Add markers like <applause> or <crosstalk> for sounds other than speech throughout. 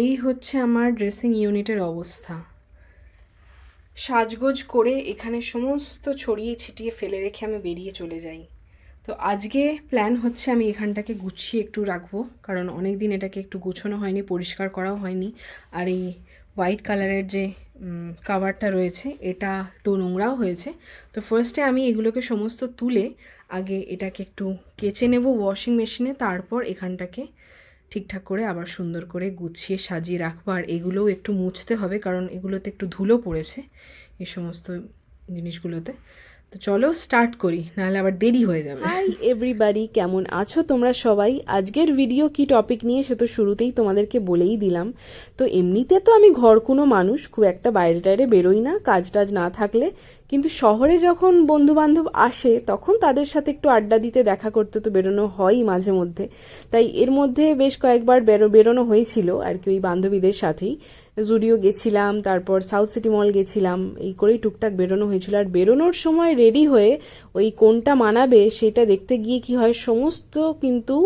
এই হচ্ছে আমার ড্রেসিং ইউনিটের অবস্থা। সাজগোজ করে এখানে সমস্ত ছড়িয়ে ছিটিয়ে ফেলে রেখে আমি বেরিয়ে চলে যাই। তো আজকে প্ল্যান হচ্ছে আমি এখানটাকে গুছিয়ে একটু রাখব, কারণ অনেক দিন এটাকে একটু গোছানো হয়নি, পরিষ্কার করাও হয়নি। আর এই হোয়াইট কালারের যে কাভারটা রয়েছে, এটা একটু নোংরাও হয়েছে। তো ফার্স্টে আমি এগুলোকে সমস্ত তুলে আগে এটাকে একটু কেচে নেব ওয়াশিং মেশিনে তারপর এখানটাকে ঠিকঠাক করে, আবার সুন্দর করে গুছিয়ে সাজিয়ে রাখব। আর এগুলোও একটু মুছতে হবে, কারণ এগুলোতে একটু ধুলো পড়েছে এই সমস্ত জিনিসগুলোতে। তো চলো স্টার্ট করি, নাহলে আবার দেরি হয়ে যাবে। হাই এভরিবাডি কেমন আছো তোমরা সবাই? আজকের ভিডিও কি টপিক নিয়ে সে তো শুরুতেই তোমাদেরকে বলেই দিলাম। তো এমনিতে তো আমি ঘর কোনো মানুষ, খুব একটা বাইরে টাইরে বেরোই না, কাজ টাজ না থাকলে। কিন্তু শহরে যখন বন্ধু বান্ধব আসে, তখন তাদের সাথে একটু আড্ডা দিতে, দেখা করতে তো বেরোনো হয়ই মাঝে মধ্যে। তাই এর মধ্যে বেশ কয়েকবার বেরো, বেরোনো হয়েছিল আর কি ওই বান্ধবীদের সাথেই। জুডিও গেছিলাম, তারপর সাউথ সিটি মল গেছিলাম, এই করেই টুকটাক বেরোনো হয়েছিল। আর বেরোনোর সময় রেডি হয়ে ওই কোনটা মানাবে সেটা দেখতে গিয়ে কি হয়, সমস্ত কিন্তু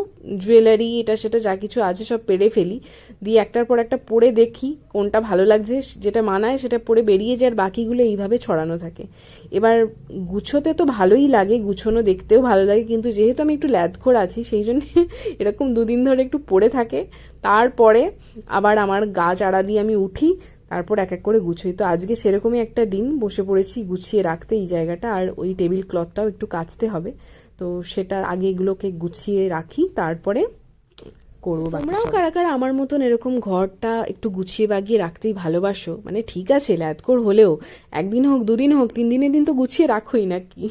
জুয়েলারি এটা সেটা যা কিছু আছে সব পেরে ফেলি। দিয়ে একটার পর একটা পরে দেখি কোনটা ভালো লাগছে, যেটা মানায় সেটা পরে বেরিয়ে যায়, আর বাকিগুলো এইভাবে ছড়ানো থাকে। এবার গুছোতে তো ভালোই লাগে, গুছোনো দেখতেও ভালো লাগে, কিন্তু যেহেতু আমি একটু ল্যাদখোর আছি, সেই জন্য <laughs> এরকম দুদিন ধরে একটু পড়ে থাকে। তারপরে আবার আমার গা চাড়া দিয়ে আমি উঠি তারপর এক এক করে গুছোই। তো আজকে সেরকমই একটা দিন বসে পড়েছি গুছিয়ে রাখতে এই জায়গাটা আর ওই টেবিল ক্লথটাও একটু কাচতে হবে। তো সেটা আগে এগুলোকে গুছিয়ে রাখি তারপরে করব তোমরাও কারা কারা আমার মতন এরকম ঘরটা একটু গুছিয়ে বাগিয়ে রাখতেই ভালোবাসো? মানে ঠিক আছে ল্যাদকোর হলেও একদিন হোক দুদিন হোক তিন দিনের দিন তো গুছিয়ে রাখোই নাকি?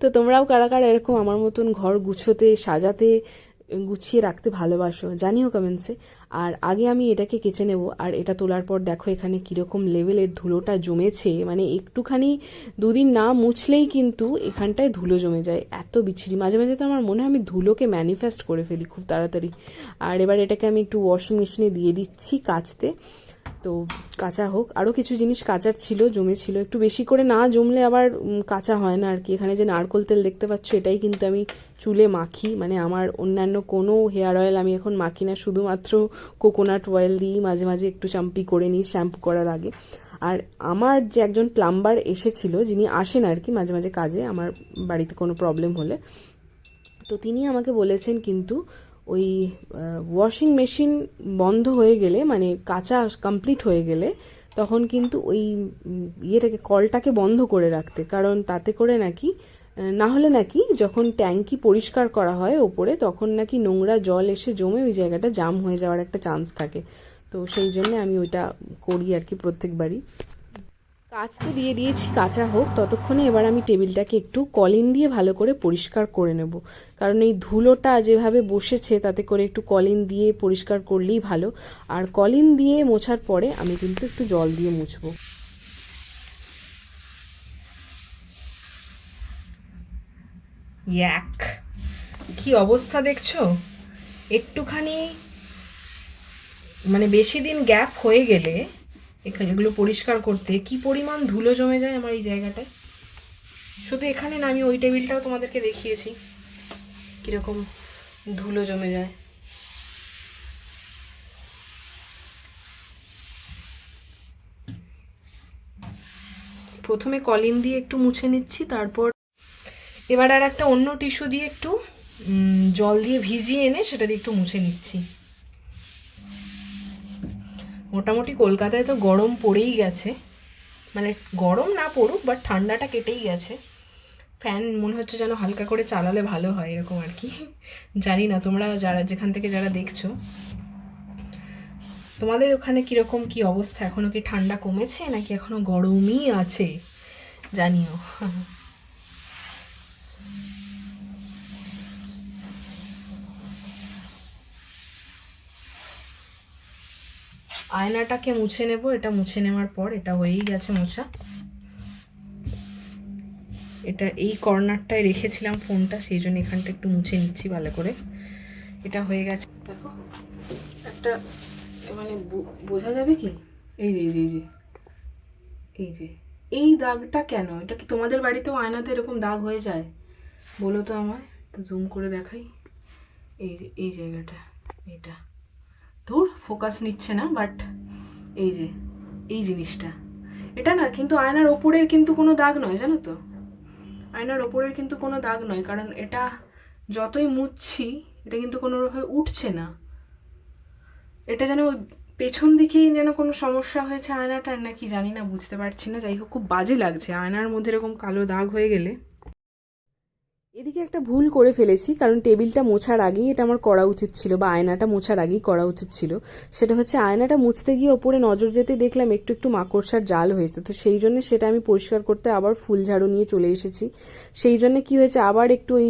তো তোমরাও কারা কারা এরকম আমার মতন ঘর গুছোতে সাজাতে গুছিয়ে রাখতে ভালোবাসো। জানিও কমেন্টসে আর আগে আমি এটাকে কেচে নেব। আর এটা তোলার পর দেখো এখানে কীরকম লেভেলের ধুলোটা জমেছে। মানে একটুখানি দুদিন না মুছলেই কিন্তু এখানটায় ধুলো জমে যায়। এত বিচ্ছিরি। মাঝে মাঝে তো আমার মনে হয় আমি ধুলোকে ম্যানিফেস্ট করে ফেলি খুব তাড়াতাড়ি। আর এবার এটাকে আমি একটু ওয়াশিং মেশিনে দিয়ে দিচ্ছি কাচতে। তো কাঁচা হোক। আরও কিছু জিনিস কাঁচার ছিল, জমেছিল। একটু বেশি করে না জমলে আবার কাঁচা হয় না আর কি এখানে যে নারকোল তেল দেখতে পাচ্ছ, এটাই কিন্তু আমি চুলে মাখি। মানে আমার অন্যান্য কোনো হেয়ার অয়েল আমি এখন মাখি না। শুধুমাত্র কোকোনাট অয়েল দিই মাঝে মাঝে একটু চাম্পি করে নিই, শ্যাম্পু করার আগে। আর আমার যে একজন প্লাম্বার এসেছিল, যিনি আসেন আর কি মাঝে মাঝে কাজে, আমার বাড়িতে কোনো প্রবলেম হলে, তো তিনি আমাকে বলেছেন কিন্তু ওই ওয়াশিং মেশিন বন্ধ হয়ে গেলে মানে কাঁচা কমপ্লিট হয়ে গেলে, তখন কিন্তু ওই ইয়েটাকে, কলটাকে বন্ধ করে রাখতে। কারণ তাতে করে নাকি না হলে নাকি যখন ট্যাঙ্কি পরিষ্কার করা হয় ওপরে, তখন নাকি নোংরা জল এসে জমে ওই জায়গাটা জাম হয়ে যাওয়ার একটা চান্স থাকে। তো সেই জন্য আমি ওইটা করি আর কি প্রত্যেকবারই। কাচতে দিয়ে দিয়েছি, কাঁচা হোক। ততক্ষণে এবার আমি টেবিলটাকে একটু কলিন দিয়ে ভালো করে পরিষ্কার করে নেব। কারণ এই ধুলোটা যেভাবে বসেছে, তাতে করে একটু কলিন দিয়ে পরিষ্কার করলেই ভালো। আর কলিন দিয়ে মোছার পরে আমি কিন্তু একটু জল দিয়ে মুছবো। এক কি অবস্থা দেখছ? একটুখানি মানে বেশি দিন গ্যাপ হয়ে গেলে এগুলো পরিষ্কার করতে। কি পরিমাণ ধুলো জমে যায় আমার এই জায়গাটায়? শুধু এখানে না, আমি ওই টেবিলটাও তোমাদেরকে দেখিয়েছি। কীরকম ধুলো জমে যায়। প্রথমে কলিন দিয়ে একটু মুছে নিচ্ছি, তারপর এবার আর একটা অন্য টিস্যু দিয়ে একটু জল দিয়ে ভিজিয়ে এনে সেটা দিয়ে একটু মুছে নিচ্ছি। মোটামুটি কলকাতায় তো গরম পড়েই গেছে। মানে গরম না পড়ুক বাট ঠান্ডাটা কেটেই গেছে। ফ্যান মনে হচ্ছে যেন হালকা করে চালালে ভালো হয়, এরকম আর কি। জানি না, তোমরা যারা, যেখান থেকে যারা দেখছ। তোমাদের ওখানে কীরকম কি অবস্থা? এখনও কি ঠান্ডা কমেছে নাকি এখনও গরমই আছে? জানিও। আয়নাটাকে মুছে নেব, এটা মুছে নেওয়ার পর এটা হয়েই গেছে মোছা। এটা এই কর্নারটায় রেখেছিলাম ফোনটা, সেই জন্য এখানটা একটু মুছে নিচ্ছি ভালো করে। এটা হয়ে গেছে। দেখো, একটা মানে বোঝা যাবে কি? এই যে এই যে এই যে, এই দাগটা কেন? এটা কি তোমাদের বাড়িতেও আয়নাতে এরকম দাগ হয়ে যায়? বলো তো আমায়, একটু জুম করে দেখাই। এই এই জায়গাটা, এটা। ধুর ফোকাস নিচ্ছে না বাট এই যে, এই জিনিসটা। এটা না, কিন্তু আয়নার ওপরের কিন্তু কোনো দাগ নয়, জানো তো? আয়নার ওপরের কিন্তু কোনো দাগ নয়, কারণ এটা যতই মুছছি এটা কিন্তু কোনোভাবে উঠছে না। এটা যেন ওই পেছন দিকেই যেন কোনো সমস্যা হয়েছে আয়নাটার, নাকি জানি না, বুঝতে পারছি না। যাই হোক, খুব বাজে লাগছে। আয়নার মধ্যে এরকম কালো দাগ হয়ে গেলে এদিকে একটা ভুল করে ফেলেছি, কারণ টেবিলটা মোছার আগেই এটা আমার করা উচিত ছিল, বা আয়নাটা মোছার আগেই করা উচিত ছিল। সেটা হচ্ছে আয়নাটা মুছতে গিয়ে ওপরে নজর যেতে দেখলাম একটু একটু মাকড়সার জাল হয়েছে। তো সেই জন্য সেটা আমি পরিষ্কার করতে আবার ফুল ঝাড়ু নিয়ে চলে এসেছি। সেই জন্য কি হয়েছে, আবার একটু ওই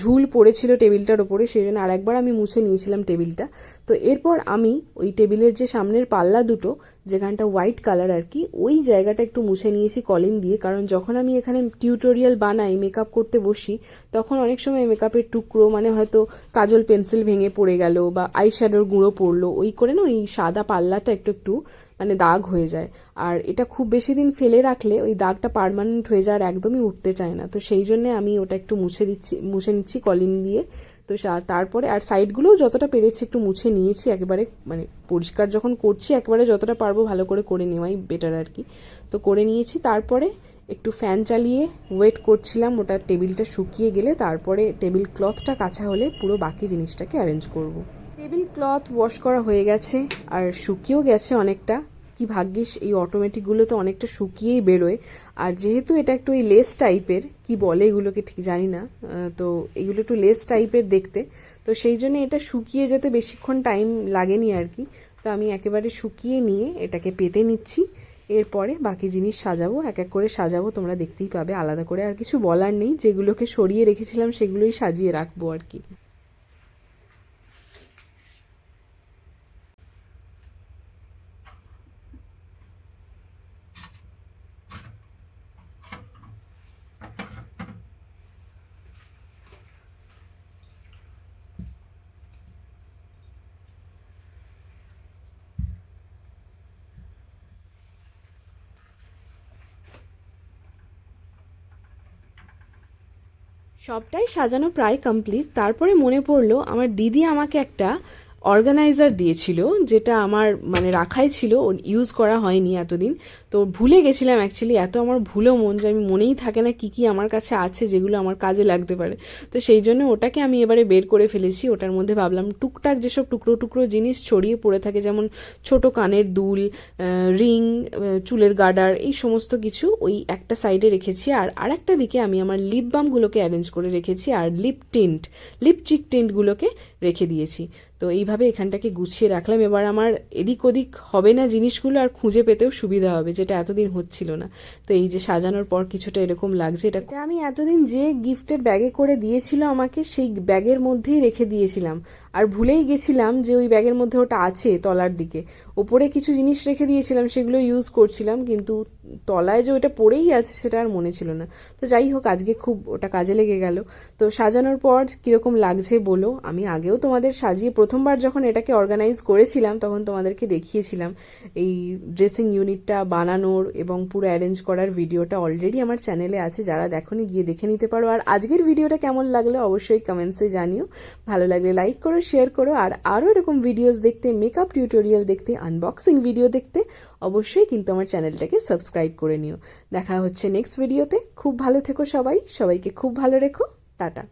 ঝুল পড়েছিল টেবিলটার ওপরে সেই জন্য আরেকবার আমি মুছে নিয়েছিলাম টেবিলটা। তো এরপর আমি ওই টেবিলের যে সামনের পাল্লা দুটো, যেখানটা হোয়াইট কালার আর কি, ওই জায়গাটা একটু মুছে নিয়েছি কলিন দিয়ে, কারণ যখন আমি এখানে টিউটোরিয়াল বানাই মেকআপ করতে বসি, তখন অনেক সময় মেকআপের টুকরো মানে হয়তো কাজল পেন্সিল ভেঙে পড়ে গেল বা আই শ্যাডোর গুঁড়ো পড়ল, ওই করে না ওই সাদা পাল্লাটা একটু একটু মানে দাগ হয়ে যায়। আর এটা খুব বেশি দিন ফেলে রাখলে ওই দাগটা পারমানেন্ট হয়ে যায় আর একদমই উঠতে চায় না। তো সেই জন্য আমি ওটা একটু মুছে দিচ্ছি, মুছে নিচ্ছি কলিন দিয়ে। তো তারপরে আর সাইডগুলোও যতটা পেরেছি একটু মুছে নিয়েছি একেবারে মানে পরিষ্কার যখন করছি একেবারে যতটা পারব ভালো করে করে নেওয়াই বেটার আর কি। তো করে নিয়েছি, তারপরে একটু ফ্যান চালিয়ে ওয়েট করছিলাম ওটা টেবিলটা শুকিয়ে গেলে, তারপরে টেবিল ক্লথটা কাঁচা হলে পুরো বাকি জিনিসটাকে অ্যারেঞ্জ করব। টেবিল ক্লথ ওয়াশ করা হয়ে গেছে, আর শুকিয়েও গেছে অনেকটা। কি ভাগ্যিস এই অটোমেটিকগুলো তো অনেকটা শুকিয়েই বেরোয়। আর যেহেতু এটা একটু এই লেস টাইপের কি বলে এগুলোকে ঠিক জানি না তো এগুলো একটু লেস টাইপের দেখতে। তো সেই জন্য এটা শুকিয়ে যেতে বেশিক্ষণ টাইম লাগেনি আর কি। তো আমি একেবারে শুকিয়ে নিয়ে এটাকে পেতে নিচ্ছি। এরপরে বাকি জিনিস সাজাবো, এক এক করে সাজাবো, তোমরা দেখতেই পাবে। আলাদা করে আর কিছু বলার নেই। যেগুলোকে সরিয়ে রেখেছিলাম সেগুলোই সাজিয়ে রাখব আর কি। সবটাই সাজানো প্রায় কমপ্লিট তারপরে মনে পড়ল আমার দিদি আমাকে একটা অর্গানাইজার দিয়েছিল, যেটা আমার মানে রাখাই ছিল ইউজ করা হয়নি এতদিন। তো ভুলে গেছিলাম অ্যাকচুয়ালি এত আমার ভুলো মন যে আমি মনেই থাকে না কি কি আমার কাছে আছে যেগুলো আমার কাজে লাগতে পারে। তো সেই জন্য ওটাকে আমি এবারে বের করে ফেলেছি, ওটার মধ্যে ভাবলাম টুকটাক যেসব টুকরো টুকরো জিনিস ছড়িয়ে পড়ে থাকে, যেমন ছোট কানের দুল রিং চুলের গার্ডার এই সমস্ত কিছু ওই একটা সাইডে রেখেছি। আর আরেকটা দিকে আমি আমার লিপ বামগুলোকে অ্যারেঞ্জ করে রেখেছি, আর লিপ টিন্ট লিপ চিক টিন্টগুলোকে রেখে দিয়েছি। তো এইভাবে এখানটাকে গুছিয়ে রাখলাম। এবার আমার এদিক ওদিক হবে না জিনিসগুলো আর খুঁজে পেতেও সুবিধা হবে, যেটা এতদিন হচ্ছিল না। তো এই যে সাজানোর পর কিছুটা এরকম লাগছে এটা আমি এতদিন যে গিফটের ব্যাগে করে দিয়েছিল আমাকে, সেই ব্যাগের মধ্যেই রেখে দিয়েছিলাম। আর ভুলেই গেছিলাম যে ওই ব্যাগের মধ্যে ওটা আছে তলার দিকে। ওপরে কিছু জিনিস রেখে দিয়েছিলাম, সেগুলো ইউজ করছিলাম, কিন্তু তলায় যে ওটা পড়েই আছে সেটা আর মনে ছিল না। তো যাই হোক, আজকে খুব ওটা কাজে লেগে গেল। তো সাজানোর পর কীরকম লাগছে বলো? আমি আগেও তোমাদের সাজিয়ে প্রথমবার যখন এটাকে অর্গানাইজ করেছিলাম, তখন তোমাদেরকে দেখিয়েছিলাম। এই ড্রেসিং ইউনিটটা বানানোর এবং পুরো অ্যারেঞ্জ করার ভিডিওটা অলরেডি আমার চ্যানেলে আছে, যারা দেখোনি গিয়ে দেখে নিতে পারো। আর আজকের ভিডিওটা কেমন লাগল অবশ্যই কমেন্টসে জানিও। ভালো লাগলে লাইক করো শেয়ার করো, আর আরও এরকম ভিডিওস দেখতে মেকআপ টিউটোরিয়াল দেখতে আনবক্সিং ভিডিও দেখতে, অবশ্যই কিন্তু আমার চ্যানেলটাকে সাবস্ক্রাইব করে নিও। দেখা হচ্ছে নেক্সট ভিডিওতে খুব ভালো থেকো সবাই। সবাইকে খুব ভালো রেখো। টাটা।